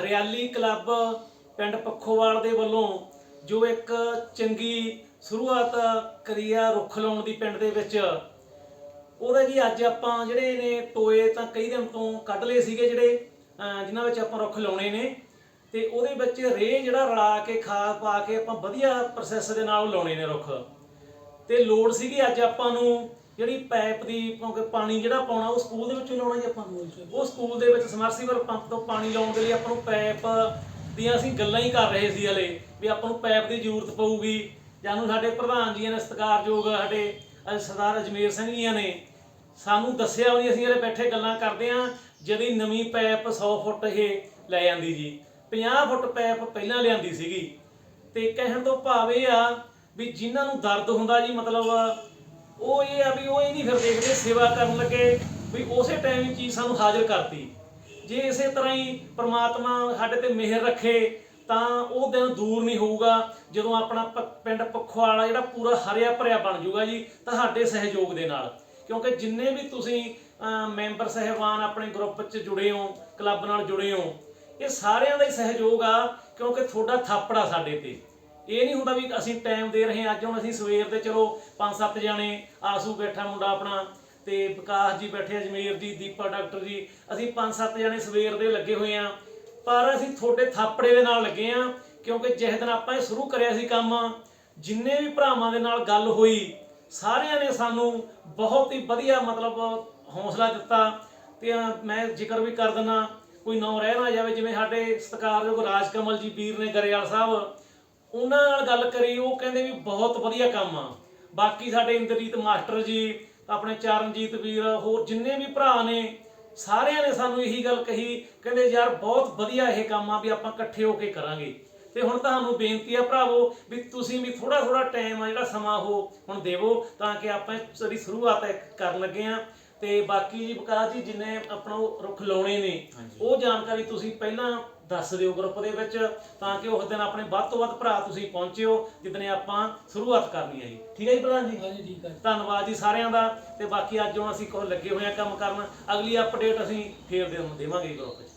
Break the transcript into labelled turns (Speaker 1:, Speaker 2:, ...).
Speaker 1: ਹਰਿਆਲੀ ਕਲੱਬ ਪਿੰਡ ਪੱਖੋਵਾਲ ਦੇ ਵੱਲੋਂ ਜੋ ਇੱਕ ਚੰਗੀ ਸ਼ੁਰੂਆਤ ਕਰੀ ਆ ਰੁੱਖ ਲਾਉਣ ਦੀ ਪਿੰਡ ਦੇ ਵਿੱਚ, ਉਹਦਾ ਜੀ ਅੱਜ ਆਪਾਂ ਜਿਹੜੇ ਨੇ ਟੋਏ ਤਾਂ ਕਈ ਦਿਨ ਤੋਂ ਕੱਢ ਲਏ ਸੀਗੇ ਜਿਹੜੇ, ਅਹ, ਜਿਨ੍ਹਾਂ ਵਿੱਚ ਆਪਾਂ ਰੁੱਖ ਲਾਉਣੇ ਨੇ, ਤੇ ਉਹਦੇ ਵਿੱਚ ਰੇ ਜਿਹੜਾ ਰਲਾ ਕੇ ਖਾਦ ਪਾ ਕੇ ਆਪਾਂ ਵਧੀਆ ਪ੍ਰੋਸੈਸ ਦੇ ਨਾਲ ਲਾਉਣੇ ਨੇ ਰੁੱਖ। ਤੇ ਲੋੜ ਸੀਗੀ ਅੱਜ ਆਪਾਂ ਨੂੰ ਜਿਹੜੀ ਪਾਈਪ ਦੀ ਕਿਉਂਕਿ ਪਾਣੀ ਜਿਹੜਾ ਪਾਉਣਾ ਉਹ ਸਕੂਲ ਦੇ ਵਿੱਚੋਂ ਲਾਉਣਾ ਜੀ ਆਪਾਂ। ਉਹ ਸਕੂਲ ਦੇ ਵਿੱਚ ਸਮਰਸੀਬਲ ਪੰਪ ਤੋਂ ਪਾਣੀ ਲਾਉਣ ਦੇ ਲਈ ਆਪਾਂ ਨੂੰ ਪਾਈਪ ਦੀਆਂ ਅਸੀਂ ਗੱਲਾਂ ਹੀ ਕਰ ਰਹੇ ਸੀ ਹਲੇ ਵੀ ਆਪਾਂ ਨੂੰ ਪਾਈਪ ਦੀ ਜ਼ਰੂਰਤ ਪਊਗੀ। ਜਾਨੂੰ ਸਾਡੇ ਪ੍ਰਧਾਨ ਜੀ ਨੇ ਸਤਿਕਾਰਯੋਗ ਸਾਡੇ ਸਰਦਾਰ ਅਜਮੇਰ ਸਿੰਘ ਜੀਆਂ ਨੇ ਸਾਨੂੰ ਦੱਸਿਆ ਵੀ ਅਸੀਂ ਇਹਦੇ ਬੈਠੇ ਗੱਲਾਂ ਕਰਦੇ ਆਂ ਜਿਹੜੀ ਨਵੀਂ ਪਾਈਪ 100 ਫੁੱਟ ਇਹ ਲੈ ਜਾਂਦੀ ਜੀ। 50 ਫੁੱਟ ਪਾਈਪ ਪਹਿਲਾਂ ਲਿਆਂਦੀ ਸੀਗੀ। ਤੇ ਕਹਿਣ ਤੋਂ ਭਾਵ ਇਹ ਆ ਵੀ ਜਿਨ੍ਹਾਂ ਨੂੰ ਦਰਦ ਹੁੰਦਾ ਜੀ ਮਤਲਬ ਉਹ ਇਹ ਆ ਵੀ ਉਹ ਇਹ ਨਹੀਂ ਫਿਰ ਦੇਖਦੇ, ਸੇਵਾ ਕਰਨ ਲੱਗੇ ਵੀ ਉਸੇ ਟਾਈਮ ਹੀ ਚੀਜ਼ ਸਾਨੂੰ ਹਾਜ਼ਰ ਕਰਤੀ। ਜੇ ਇਸੇ ਤਰ੍ਹਾਂ ਹੀ ਪ੍ਰਮਾਤਮਾ ਸਾਡੇ ਤੇ ਮਿਹਰ ਰੱਖੇ, ਤਾਂ ਉਹ ਦਿਨ ਦੂਰ ਨਹੀਂ ਹੋਊਗਾ। ਜਦੋਂ ਆਪਣਾ ਪ- ਪਿੰਡ ਪੱਖੋਵਾਲਾ ਜਿਹੜਾ ਪੂਰਾ ਹਰਿਆ ਭਰਿਆ ਬਣ ਜਾਊਗਾ ਜੀ ਤੁਹਾਡੇ ਸਹਿਯੋਗ ਦੇ ਨਾਲ। ਕਿਉਂਕਿ ਜਿੰਨੇ ਵੀ ਤੁਸੀਂ ਮੈਂਬਰ ਸਹਿਬਾਨ ਆਪਣੇ ਗਰੁੱਪ 'ਚ ਜੁੜੇ ਹੋ ਕਲੱਬ ਨਾਲ ਜੁੜੇ ਹੋ, ਇਹ ਸਾਰਿਆਂ ਦਾ ਹੀ ਸਹਿਯੋਗ ਆ, ਕਿਉਂਕਿ ਤੁਹਾਡਾ ਥਾਪੜਾ ਸਾਡੇ ਤੇ। ਇਹ ਨਹੀਂ ਹੁੰਦਾ ਵੀ ਅਸੀਂ ਟਾਈਮ ਦੇ ਰਹੇ ਹਾਂ, ਅੱਜ ਹੁਣ ਅਸੀਂ ਸਵੇਰ ਦੇ ਚਲੋ ਪੰਜ ਸੱਤ ਜਾਣੇ, ਆਸੂ ਬੈਠਾ ਮੁੰਡਾ ਆਪਣਾ, ਤੇ ਵਿਕਾਸ ਜੀ ਬੈਠੇ ਅਜਮੇਰ ਜੀ, ਦੀਪਾ, ਡਾਕਟਰ ਜੀ, ਅਸੀਂ ਪੰਜ ਸੱਤ ਜਾਣੇ ਸਵੇਰ ਦੇ ਲੱਗੇ ਹੋਏ ਆ ਪਰ ਅਸੀਂ ਤੁਹਾਡੇ ਥਾਪੜੇ ਦੇ ਨਾਲ ਲੱਗੇ ਆ ਕਿਉਂਕਿ ਜਿਸ ਦਿਨ ਆਪਾਂ ਇਹ ਸ਼ੁਰੂ ਕਰਿਆ ਸੀ ਕੰਮ, ਜਿੰਨੇ ਵੀ ਭਰਾਵਾਂ ਦੇ ਨਾਲ ਗੱਲ ਹੋਈ, ਸਾਰਿਆਂ ਨੇ ਸਾਨੂੰ ਬਹੁਤ ਹੀ ਵਧੀਆ ਮਤਲਬ ਹੌਸਲਾ ਦਿੱਤਾ, ਤੇ ਮੈਂ ਜ਼ਿਕਰ ਵੀ ਕਰ ਦਿੰਦਾ, ਕੋਈ ਨੌ ਰਹਿ ਨਾ ਜਾਵੇ, ਜਿਵੇਂ ਸਾਡੇ ਸਤਿਕਾਰਯੋਗ ਰਾਜ ਕਮਲ ਜੀ, ਵੀਰ ਨੇ ਗਰੇਵਾਲ ਸਾਹਿਬ ਉਹਨਾਂ ਨਾਲ ਗੱਲ ਕਰੀ, ਉਹ ਕਹਿੰਦੇ ਵੀ ਬਹੁਤ ਵਧੀਆ ਕੰਮ ਆ। ਬਾਕੀ ਸਾਡੇ ਇੰਦਰਜੀਤ ਮਾਸਟਰ ਜੀ, ਆਪਣੇ ਚਰਨਜੀਤ ਵੀਰ, ਹੋਰ ਜਿੰਨੇ ਵੀ ਭਰਾ ਨੇ, ਸਾਰਿਆਂ ਨੇ ਸਾਨੂੰ ਇਹੀ ਗੱਲ ਕਹੀ, ਕਹਿੰਦੇ ਯਾਰ ਬਹੁਤ ਵਧੀਆ ਇਹ ਕੰਮ ਆ ਵੀ ਆਪਾਂ ਇਕੱਠੇ ਹੋ ਕੇ ਕਰਾਂਗੇ। ਤੇ ਹੁਣ ਤੁਹਾਨੂੰ ਬੇਨਤੀ ਆ ਭਰਾਵੋ ਵੀ ਤੁਸੀਂ ਵੀ ਥੋੜਾ ਥੋੜਾ ਟਾਈਮ ਆ ਜਿਹੜਾ ਸਮਾਂ ਉਹ ਹੁਣ ਦੇਵੋ, ਤਾਂ ਕਿ ਆਪਾਂ ਸਾਡੀ ਸ਼ੁਰੂਆਤ ਇੱਕ ਕਰਨ ਲੱਗੇ ਆ। ਤੇ ਬਾਕੀ ਜੀ ਵਿਕਾਸ ਜੀ ਜਿੰਨੇ ਆਪਣਾ ਉਹ ਰੁੱਖ ਲਾਉਣੇ ਨੇ ਉਹ ਜਾਣਕਾਰੀ ਤੁਸੀਂ ਪਹਿਲਾਂ ਦੱਸ ਦਿਓ ਗਰੁੱਪ ਦੇ ਵਿੱਚ ਤਾਂ ਕਿ ਉਸ ਦਿਨ ਆਪਣੇ ਵੱਧ ਤੋਂ ਵੱਧ ਭਰਾ ਤੁਸੀਂ ਪਹੁੰਚਿਓ ਜਿੱਦਨੇ ਆਪਾਂ ਸ਼ੁਰੂਆਤ ਕਰਨੀ ਹੈ ਜੀ। ਠੀਕ ਹੈ ਜੀ ਪ੍ਰਧਾਨ ਜੀ?
Speaker 2: ਹਾਂਜੀ ਠੀਕ ਹੈ
Speaker 1: ਧੰਨਵਾਦ ਜੀ ਸਾਰਿਆਂ ਦਾ ਤੇ ਬਾਕੀ ਅੱਜ ਹੁਣ ਅਸੀਂ ਕੋਲ ਲੱਗੇ ਹੋਏ ਆ ਕੰਮ ਕਰਨ ਅਗਲੀ ਅਪਡੇਟ ਅਸੀਂ ਫੇਰ ਦੇ ਦੇਵਾਂਗੇ ਗਰੁੱਪ 'ਚ।